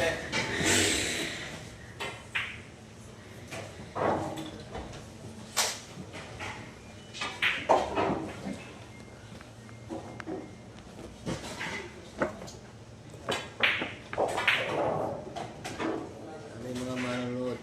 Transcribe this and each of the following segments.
Ano yung mga manonood?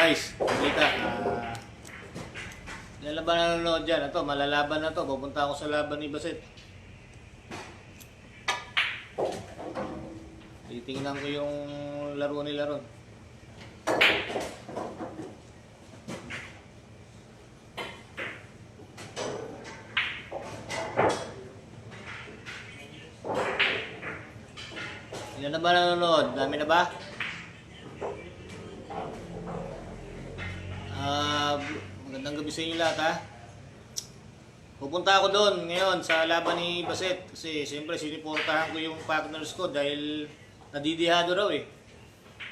Ah, guys, kita. ah, ilan na nanonood dyan? Ito, malalaban na to. Pupunta ako sa laban ni Basit. Titingnan ko yung laro nila ron. Ilan na ba nanonood? Dami na ba? Gabi sa inyo lahat ha. Pupunta ako doon ngayon sa laban ni Baset kasi siyempre siniportahan ko yung partners ko dahil nadidihado raw eh.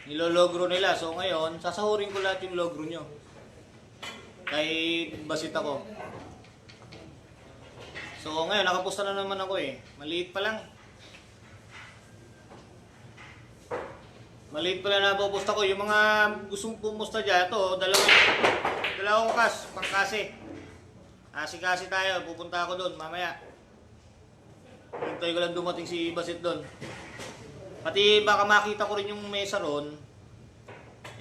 Nilologro nila. So ngayon, sasahurin ko lahat yung logro nyo. Kay Basit ako. So ngayon, nakapusta na naman ako eh. Maliit pa lang. Maliit pala na pupusta ko. Yung mga gustong pumusta dyan, ito, dalawang, dalawang kas, pangkasi. Kasi-kasi tayo, pupunta ako doon mamaya. Hintay ko lang dumating si Basit doon. Pati baka makita ko rin yung mesa ron,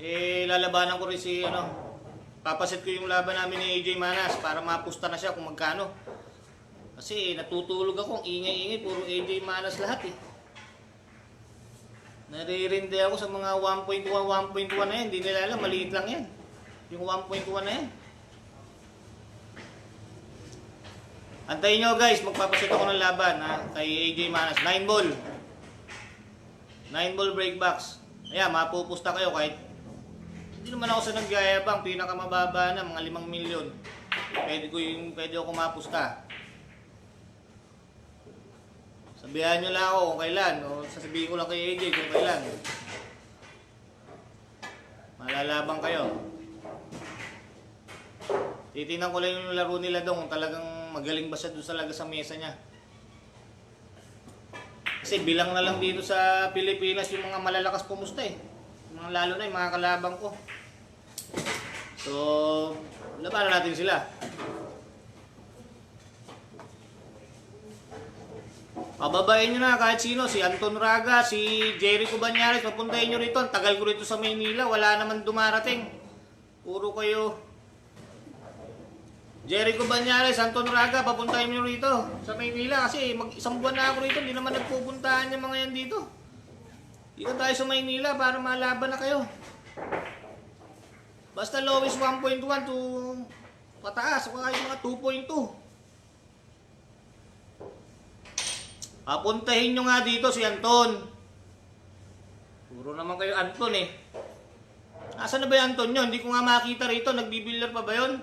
eh lalabanan ko rin si ano, papasit ko yung laban namin ni AJ Manas para mapusta na siya kung magkano. Kasi natutulog ako, ingay-ingay, puro AJ Manas lahat eh. Naririndi ako sa mga 1.1, 1.1 na yan. Hindi nila alam, maliit lang yan. Yung 1.1 na yan. Antayin nyo guys, magpapasit ako ng laban ha, kay AJ Manas. 9 ball. 9 ball break box. Ayan, mapupusta kayo kahit hindi naman ako sa nagyayabang, pinakamababa na, mga 5 milyon. Pwede ko yung, pwede ako mapusta. Sabihan nyo lang ako kung kailan, o sasabihin ko lang kay AJ kung kailan. Malalabang kayo. Titingnan ko lang yung laro nila doon kung talagang magaling ba siya doon talaga sa mesa niya. Kasi bilang na lang dito sa Pilipinas yung mga malalakas pumusta eh. Mga lalo na yung mga kalabang ko. So, labanan natin sila. Pababayin nyo na kahit sino, si Anton Raga, si Jericho Banyares, papuntahin nyo rito. Ang tagal ko rito sa Maynila, wala naman dumarating. Puro kayo. Jericho Banyares, Anton Raga, papuntahin nyo rito sa Maynila kasi mag isang buwan na ako rito, hindi naman nagpupuntahan yung mga yan dito. Dito tayo sa Maynila para malaban na kayo. Basta lowest 1.1 to pataas, kaya mga 2.2. Papuntahin nyo nga dito si Anton. Puro naman kayo Anton eh. Nasaan na ba yung Anton nyo? Hindi ko nga makita rito. Nagbibilar pa ba yun?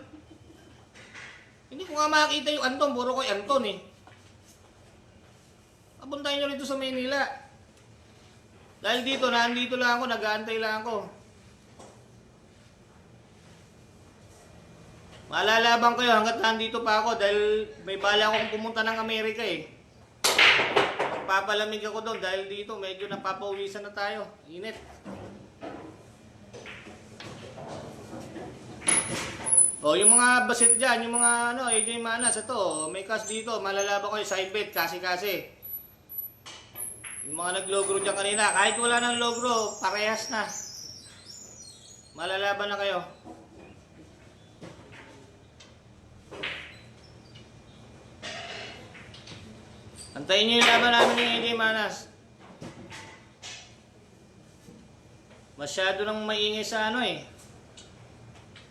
Hindi ko nga makita yung Anton. Puro ko Anton eh. Papuntahin nyo rito sa Maynila. Dahil dito, nandito lang ako. Nag-aantay lang ako. Malalabang kayo hanggat nandito pa ako dahil may bala akong pumunta ng Amerika eh. Papalamig ako doon dahil dito medyo napapawisan na tayo. Init. O, yung mga basit dyan, yung mga ano, AJ Manas, ito, may kas dito, malalaban ko yung side bet, kasi-kasi. Yung mga naglogro dyan kanina, kahit wala ng logro, parehas na. Malalaban na kayo. Antayin niyo yung laban namin ni AJ Manas. Masyado nang maingay sa ano eh.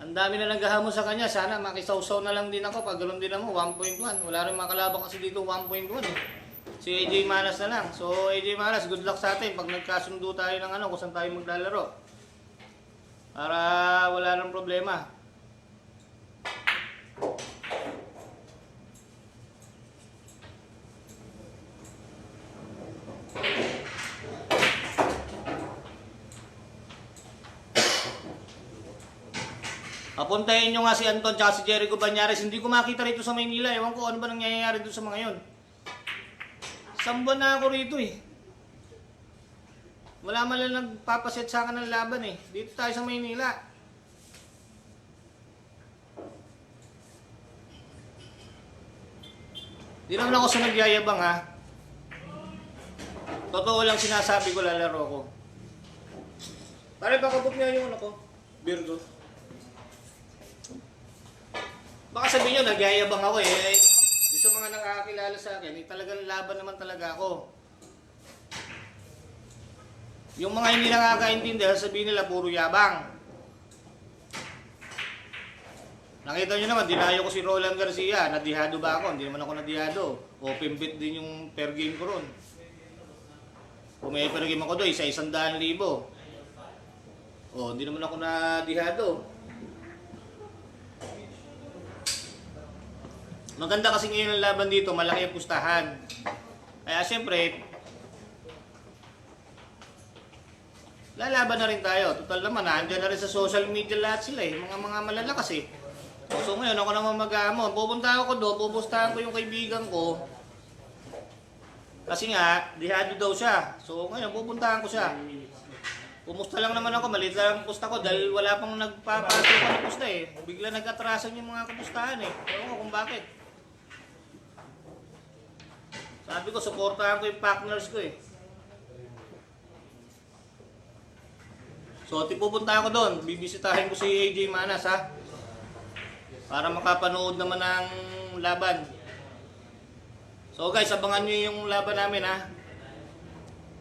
Ang dami na naghahamon sa kanya. Sana makisawsaw na lang din ako. Pag ganoon din ako, 1.1. Wala rin makalabang kasi dito 1.1 eh. Si AJ Manas na lang. So, AJ Manas, good luck sa atin pag nagkasundo tayo ng ano, kung saan tayo maglalaro. Para wala nang problema. Papuntahin nyo nga si Anton at si Jericho Banyares. Hindi ko makita rito sa Maynila. Ewan ko ano ba nangyayari doon sa mga yon. Samba na ako rito eh. Wala man lang nagpapaset sa akin ng laban eh. Dito tayo sa Maynila. Di naman ako sa nagyayabang ha. Totoo lang sinasabi ko lalaro ko. Pare, baka book niya yung ano ko. Virgo. Baka sabihin nyo, nagyayabang ako eh. Yung sa mga nakakakilala sa akin, eh, talagang laban naman talaga ako. Yung mga hindi nakakaintindi, sabihin nila puro yabang. Nakita nyo naman, dinayo ko si Roland Garcia. Nadihado ba ako? Hindi naman ako nadihado. Open bet din yung per game ko ron. Kung may per game ako doon, isa isang daan libo. O, hindi naman ako nadihado. Maganda kasi ngayon ang laban dito, malaki ang pustahan. Kaya siyempre, lalaban na rin tayo. Total naman, nandiyan na rin sa social media lahat sila eh. Mga mga malalakas eh. So, ngayon, ako naman mag-aamon. Pupunta ako doon, pupustahan ko yung kaibigan ko. Kasi nga, dihado daw siya. So ngayon, pupuntahan ko siya. Pumusta lang naman ako, maliit lang ang pusta ko dahil wala pang nagpapatay pa ng pusta eh. Bigla nag-atrasan yung mga kapustahan eh. Ewan ko kung bakit. Sabi ko, supportahan ko yung partners ko eh. So, pupunta ako doon. Bibisitahin ko si AJ Manas ha. Para makapanood naman ng laban. So guys, abangan nyo yung laban namin ha.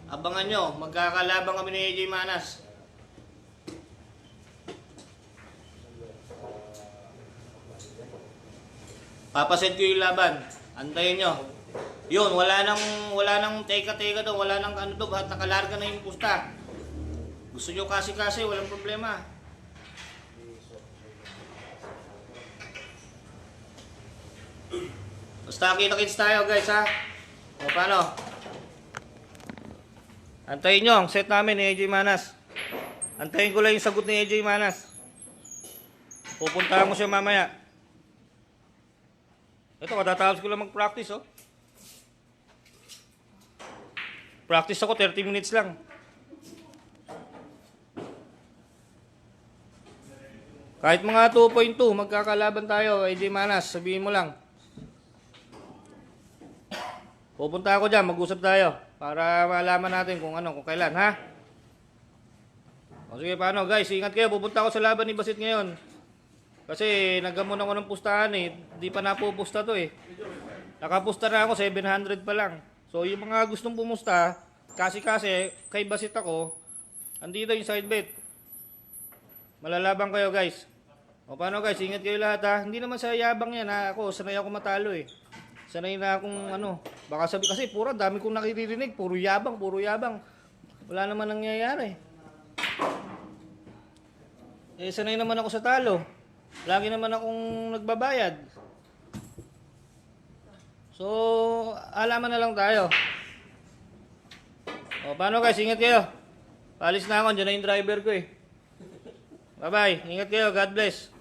Abangan nyo, magkakalaban kami ni AJ Manas. Papasend ko yung laban. Antayin nyo. Yun, wala nang wala nang teka-teka doon, wala nang ano doon, lahat nakalarga na yung pusta. Gusto nyo kasi-kasi, walang problema. Basta kita-kits tayo guys ha. O paano? Antayin nyo ang set namin ni AJ Manas. Antayin ko lang yung sagot ni AJ Manas. Pupuntahan ko siya mamaya. Ito, katatapos ko lang mag-practice oh. Practice ako 30 minutes lang. Kahit mga 2.2, magkakalaban tayo, AJ Manas, sabihin mo lang. Pupunta ako dyan, mag-usap tayo para malaman natin kung ano, kung kailan, ha? O sige, paano guys, ingat kayo, pupunta ako sa laban ni Basit ngayon. Kasi nagamon ako ng pustahan eh, di pa napupusta to eh. Nakapusta na ako, 700 pa lang. So yung mga gustong pumusta, kasi-kasi, kay Basit ako, andito yung side bet. Malalaban kayo guys. O paano guys, ingat kayo lahat ha. Hindi naman sa yabang yan ha. Ako, sanay ako matalo eh. Sanay na akong ano, baka sabi kasi puro dami kong nakiririnig, puro yabang, puro yabang. Wala naman nangyayari. Eh sanay naman ako sa talo. Lagi naman akong nagbabayad. So, alaman na lang tayo. O, paano guys? Ingat kayo. Palis na ako. Diyan na yung driver ko eh. Bye-bye. Ingat kayo. God bless.